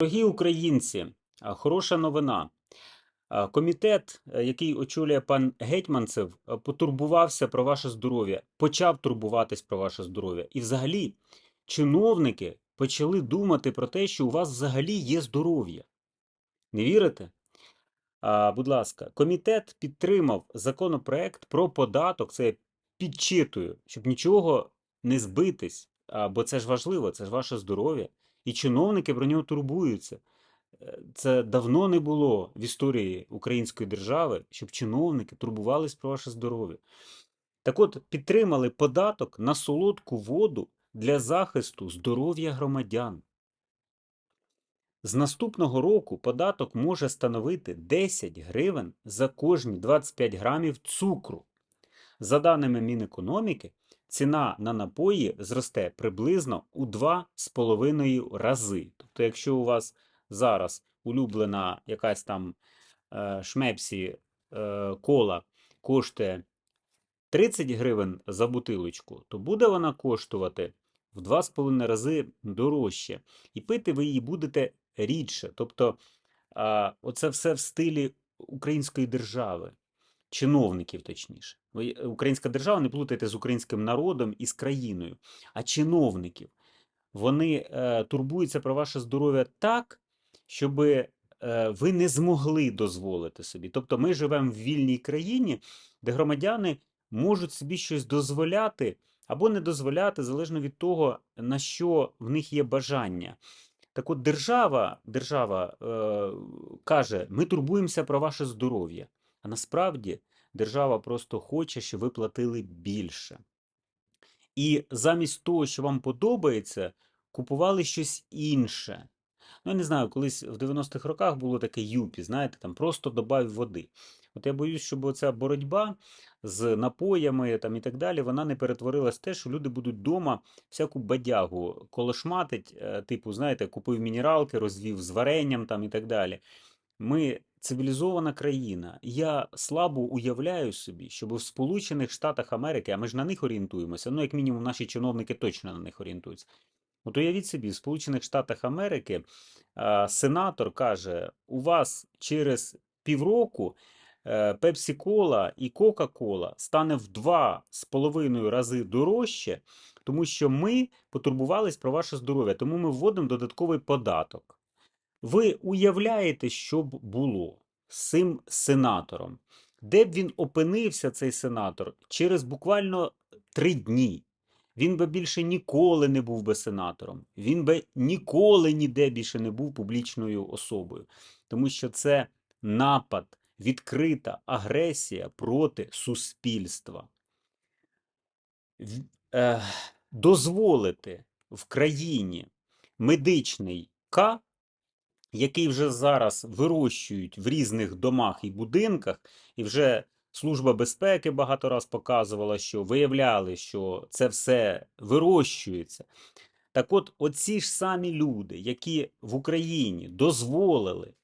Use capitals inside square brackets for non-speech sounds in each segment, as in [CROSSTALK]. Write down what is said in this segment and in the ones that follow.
Дорогі українці, хороша новина. Комітет, е, який очолює пан Гетьманцев, е, потурбувався про ваше здоров'я, почав турбуватись про ваше здоров'я. І взагалі чиновники почали думати про те, що у вас взагалі є здоров'я. Не вірите? А, будь ласка, комітет підтримав законопроект про податок. Це я підчитую, щоб нічого не збитись. Бо це ж важливо, це ж ваше здоров'я. І чиновники про нього турбуються. Е, Це давно не було в історії української держави, щоб чиновники турбувались про ваше здоров'я. Так от, підтримали податок на солодку воду для захисту здоров'я громадян. З наступного року податок може становити 10 гривень за кожні 25 грамів цукру. За даними Мінекономіки, ціна на напої зросте приблизно у 2,5 рази. Тобто, якщо у вас зараз улюблена якась там е, шмепсі е, кола коштує 30 гривень за бутилочку, то буде вона коштувати в 2,5 рази дорожче. І пити ви її будете рідше. Тобто, а, оце все в стилі української держави, чиновників точніше. Українська держава не плутайте з українським народом і з країною, а чиновників. Вони е, турбуються про ваше здоров'я так, щоб е, ви не змогли дозволити собі. Тобто ми живемо в вільній країні, де громадяни можуть собі щось дозволяти або не дозволяти, залежно від того, на що в них є бажання. Так от держава, держава е, каже, ми турбуємося про ваше здоров'я. А насправді держава просто хоче, щоб ви платили більше. І замість того, що вам подобається, купували щось інше. Ну, я не знаю, колись в 90-х роках було таке юпі, знаєте, там просто добавь води. От я боюсь, щоб оця боротьба з напоями там, і так далі, вона не перетворилась в те, що люди будуть вдома всяку бадягу колошматить, е, типу, знаєте, купив мінералки, розвів з варенням там, і так далі. Ми цивілізована країна. Я слабо уявляю собі, щоб в Сполучених Штатах Америки, а ми ж на них орієнтуємося, ну, як мінімум, наші чиновники точно на них орієнтуються. От уявіть собі, в Сполучених Штатах Америки сенатор каже: у вас через півроку Пепсі Кола і Кока-Кола стане в два з половиною рази дорожче, тому що ми потурбувались про ваше здоров'я, тому ми вводимо додатковий податок. Ви уявляєте, що б було з цим сенатором? Де б він опинився, цей сенатор, через буквально три дні? Він би більше ніколи не був би сенатором. Він би ніколи ніде більше не був публічною особою. Тому що це напад, відкрита агресія проти суспільства. Дозволити в країні медичний К який вже зараз вирощують в різних домах і будинках, і вже Служба безпеки багато раз показувала, що виявляли, що це все вирощується. Так от, оці ж самі люди, які в Україні дозволили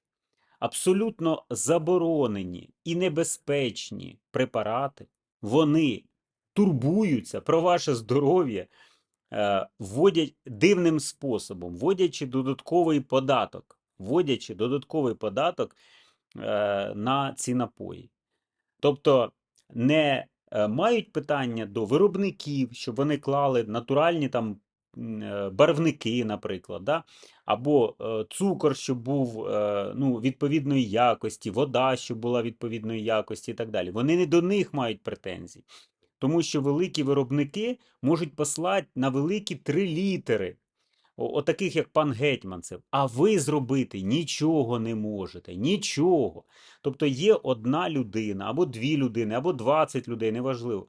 абсолютно заборонені і небезпечні препарати, вони турбуються про ваше здоров'я, е, вводять дивним способом, вводячи додатковий податок, вводячи додатковий податок е, на ці напої. Тобто не е, мають питання до виробників, щоб вони клали натуральні там е, барвники, наприклад, да? або цукор, щоб був ну, відповідної якості, вода, щоб була відповідної якості і так далі. Вони не до них мають претензій. Тому що великі виробники можуть послати на великі три літери, отаких як пан Гетьманцев. А ви зробити нічого не можете. Нічого. Тобто є одна людина, або дві людини, або 20 людей, неважливо.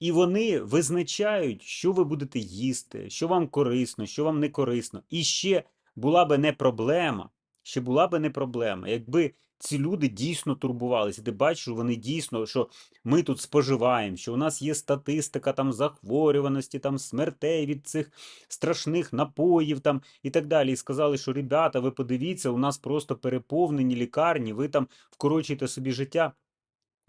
І вони визначають, що ви будете їсти, що вам корисно, що вам не корисно. І ще була би не проблема, ще була би не проблема, якби ці люди дійсно турбувалися. Ти бачиш, вони дійсно, що ми тут споживаємо, що у нас є статистика там захворюваності, там смертей від цих страшних напоїв там і так далі. І сказали, що ребята, ви подивіться, у нас просто переповнені лікарні, ви там вкорочуєте собі життя.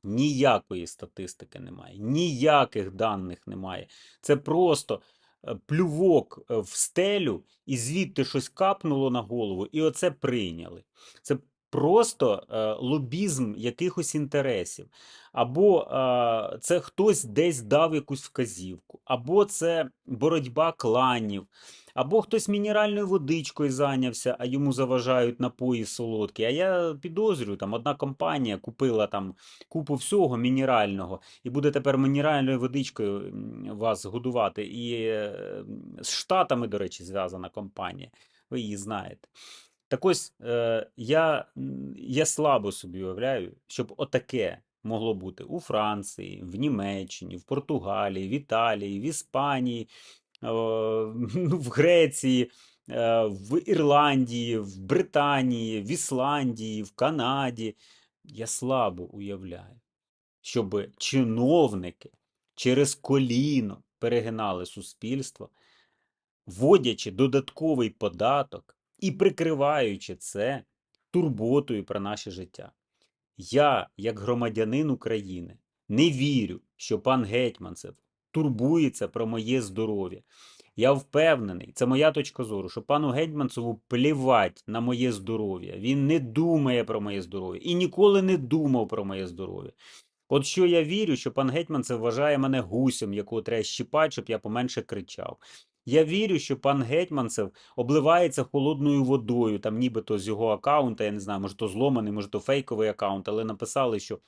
Ніякої статистики немає, ніяких даних немає. Це просто е, плювок е, в стелю, і звідти щось капнуло на голову, і оце прийняли. Це просто е, лобізм якихось інтересів. Або е, це хтось десь дав якусь вказівку, або це боротьба кланів, або хтось мінеральною водичкою зайнявся, а йому заважають напої солодкі. А я підозрюю, там одна компанія купила там купу всього мінерального і буде тепер мінеральною водичкою вас годувати. І е, з Штатами, до речі, зв'язана компанія. Ви її знаєте. Так ось е, я, я слабо собі уявляю, щоб отаке могло бути у Франції, в Німеччині, в Португалії, в Італії, в Іспанії, е, [LAUGHS] ну, в Греції, е, в Ірландії, в Британії, в Ісландії, в Канаді. Я слабо уявляю, щоб чиновники через коліно перегинали суспільство, вводячи додатковий податок і прикриваючи це турботою про наше життя. Я, як громадянин України, не вірю, що пан Гетьманцев турбується про моє здоров'я. Я впевнений, це моя точка зору, що пану Гетьманцеву плівать на моє здоров'я. Він не думає про моє здоров'я і ніколи не думав про моє здоров'я. От що я вірю, що пан Гетьманцев вважає мене гусем, якого треба щіпати, щоб я поменше кричав. Я вірю, що пан Гетьманцев обливається холодною водою, там нібито з його аккаунта, я не знаю, може то зломаний, може то фейковий аккаунт, але написали, що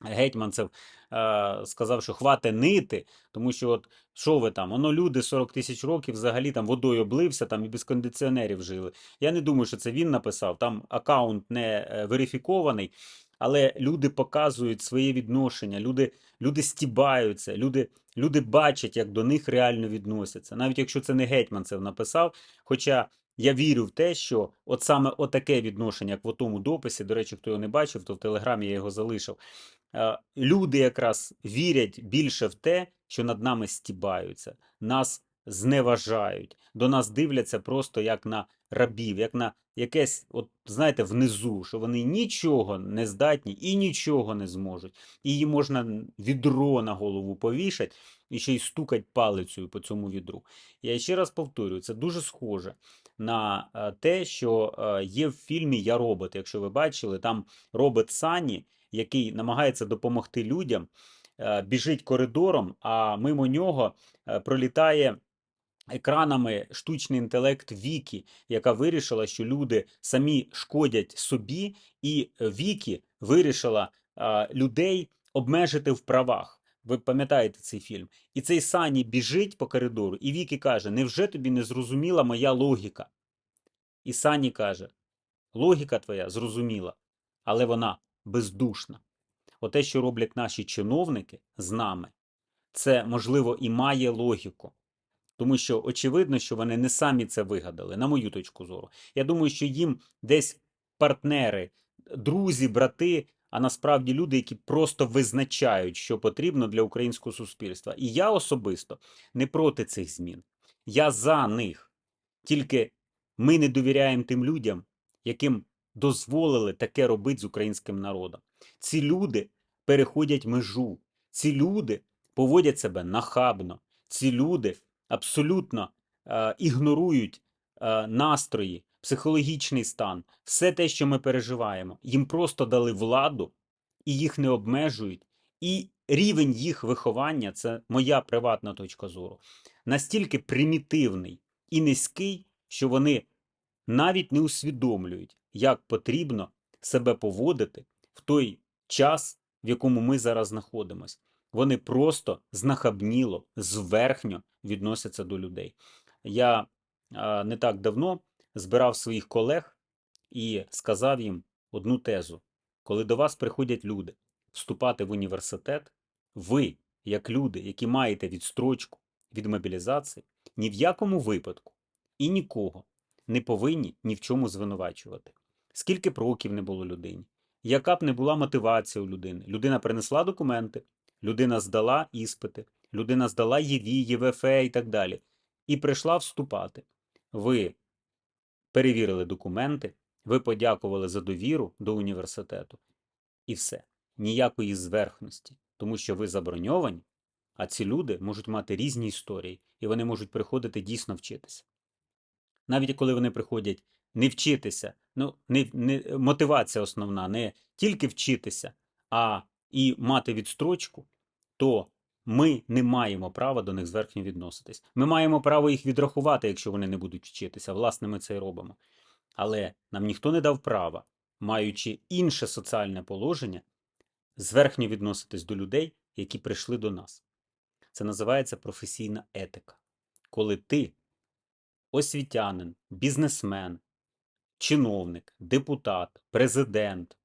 Гетьманцев е, сказав, що хвате нити, тому що от що ви там, воно люди 40 тисяч років взагалі там водою облився там і без кондиціонерів жили. Я не думаю, що це він написав. Там аккаунт не е, верифікований, але люди показують своє відношення, люди, люди стібаються, люди, люди бачать, як до них реально відносяться. Навіть якщо це не Гетьманцев написав. Хоча я вірю в те, що от саме отаке відношення, як в тому дописі, до речі, хто його не бачив, то в телеграмі я його залишив. Е, Люди якраз вірять більше в те, що над нами стібаються, нас зневажають, до нас дивляться просто як на рабів, як на якесь, от знаєте, внизу, що вони нічого не здатні і нічого не зможуть. Її можна відро на голову повішати і ще й стукать палицею по цьому відру. Я ще раз повторюю, це дуже схоже на е, те, що е, є в фільмі Я робот. Якщо ви бачили, там робот Сані, який намагається допомогти людям, е, біжить коридором, а мимо нього пролітає. Екранами штучний інтелект Вікі, яка вирішила, що люди самі шкодять собі, і Вікі вирішила а, людей обмежити в правах. Ви пам'ятаєте цей фільм? І цей Сані біжить по коридору, і Вікі каже: Невже тобі не зрозуміла моя логіка? І Сані каже: Логіка твоя зрозуміла, але вона бездушна. Оте, що роблять наші чиновники з нами, це можливо і має логіку. Тому що очевидно, що вони не самі це вигадали, на мою точку зору. Я думаю, що їм десь партнери, друзі, брати, а насправді люди, які просто визначають, що потрібно для українського суспільства. І я особисто не проти цих змін. Я за них. Тільки ми не довіряємо тим людям, яким дозволили таке робити з українським народом. Ці люди переходять межу. Ці люди поводять себе нахабно. Ці люди абсолютно е, ігнорують е, настрої, психологічний стан, все те, що ми переживаємо. Їм просто дали владу і їх не обмежують. І рівень їх виховання це моя приватна точка зору. Настільки примітивний і низький, що вони навіть не усвідомлюють, як потрібно себе поводити в той час, в якому ми зараз знаходимося. Вони просто знахабніло, зверхньо відносяться до людей. Я не так давно збирав своїх колег і сказав їм одну тезу: коли до вас приходять люди вступати в університет, ви, як люди, які маєте відстрочку від мобілізації, ні в якому випадку і нікого не повинні ні в чому звинувачувати. Скільки б років не було людині, яка б не була мотивація у людини, людина принесла документи, людина здала іспити, людина здала ЄВІ, ЄВФ і так далі, і прийшла вступати. Ви перевірили документи, ви подякували за довіру до університету, і все. Ніякої зверхності, тому що ви заброньовані, А ці люди можуть мати різні історії, і вони можуть приходити дійсно вчитися. Навіть коли вони приходять не вчитися, ну, не, не, мотивація основна не тільки вчитися, а і мати відстрочку, то ми не маємо права до них зверхньо відноситись. Ми маємо право їх відрахувати, якщо вони не будуть вчитися. Власне, ми це і робимо. Але нам ніхто не дав права, маючи інше соціальне положення, зверхньо відноситись до людей, які прийшли до нас. Це називається професійна етика. Коли ти освітянин, бізнесмен, чиновник, депутат, президент,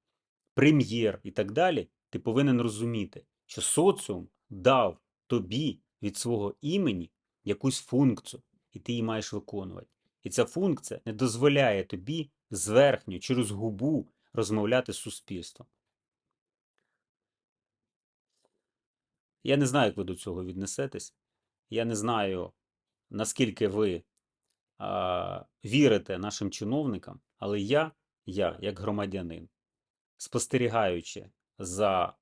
прем'єр і так далі, ти повинен розуміти, що соціум дав тобі від свого імені якусь функцію, і ти її маєш виконувати. І ця функція не дозволяє тобі зверхньо через губу розмовляти з суспільством. Я не знаю, як ви до цього віднесетесь. Я не знаю, наскільки ви а, вірите нашим чиновникам, але я, я, як громадянин, спостерігаючи за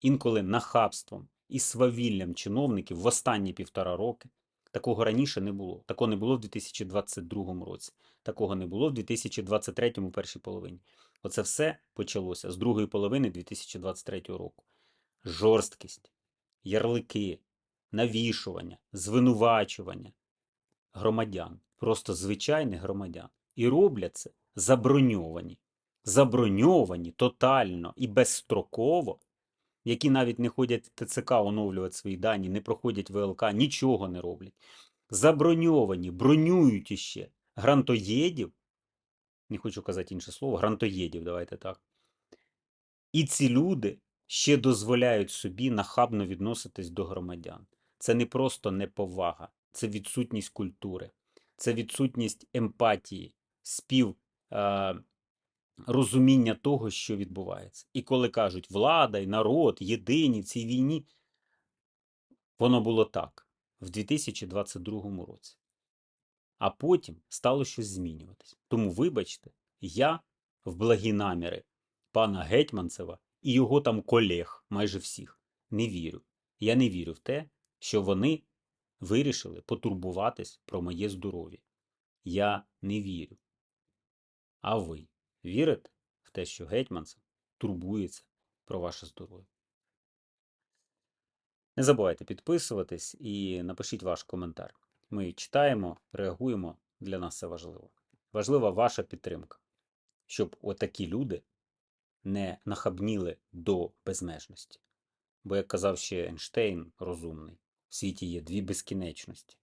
інколи нахабством і свавіллям чиновників в останні півтора роки, такого раніше не було. Такого не було в 2022 році, такого не було в 2023 першій половині. Оце все почалося з другої половини 2023 року. Жорсткість, ярлики, навішування, звинувачування громадян, просто звичайних громадян. І роблять це заброньовані, заброньовані тотально і безстроково, які навіть не ходять в ТЦК оновлювати свої дані, не проходять ВЛК, нічого не роблять. Заброньовані, бронюють іще грантоєдів, не хочу казати інше слово, грантоєдів, давайте так. І ці люди ще дозволяють собі нахабно відноситись до громадян. Це не просто неповага, це відсутність культури, це відсутність емпатії, спів е, розуміння того, що відбувається. І коли кажуть влада і народ єдині в цій війні, воно було так в 2022 році. А потім стало щось змінюватись. Тому, вибачте, я в благі наміри пана Гетьманцева і його там колег, майже всіх, не вірю. Я не вірю в те, що вони вирішили потурбуватись про моє здоров'я. Я не вірю. А ви вірите в те, що Гетьманцев турбується про ваше здоров'я? Не забувайте підписуватись і напишіть ваш коментар. Ми читаємо, реагуємо. Для нас це важливо. Важлива ваша підтримка, щоб отакі люди не нахабніли до безмежності. Бо, як казав ще Ейнштейн, розумний, в світі є дві безкінечності: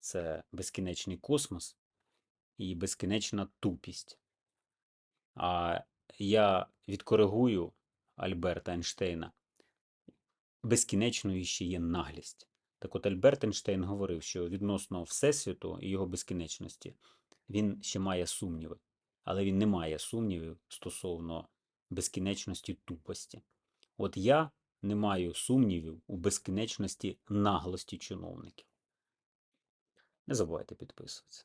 це безкінечний космос і безкінечна тупість. А я відкоригую Альберта Ейнштейна. Безкінечною ще є наглість. Так от Альберт Ейнштейн говорив, що відносно Всесвіту і його безкінечності він ще має сумніви, але він не має сумнівів стосовно безкінечності тупості. От я не маю сумнівів у безкінечності наглості чиновників. Не забувайте підписуватися.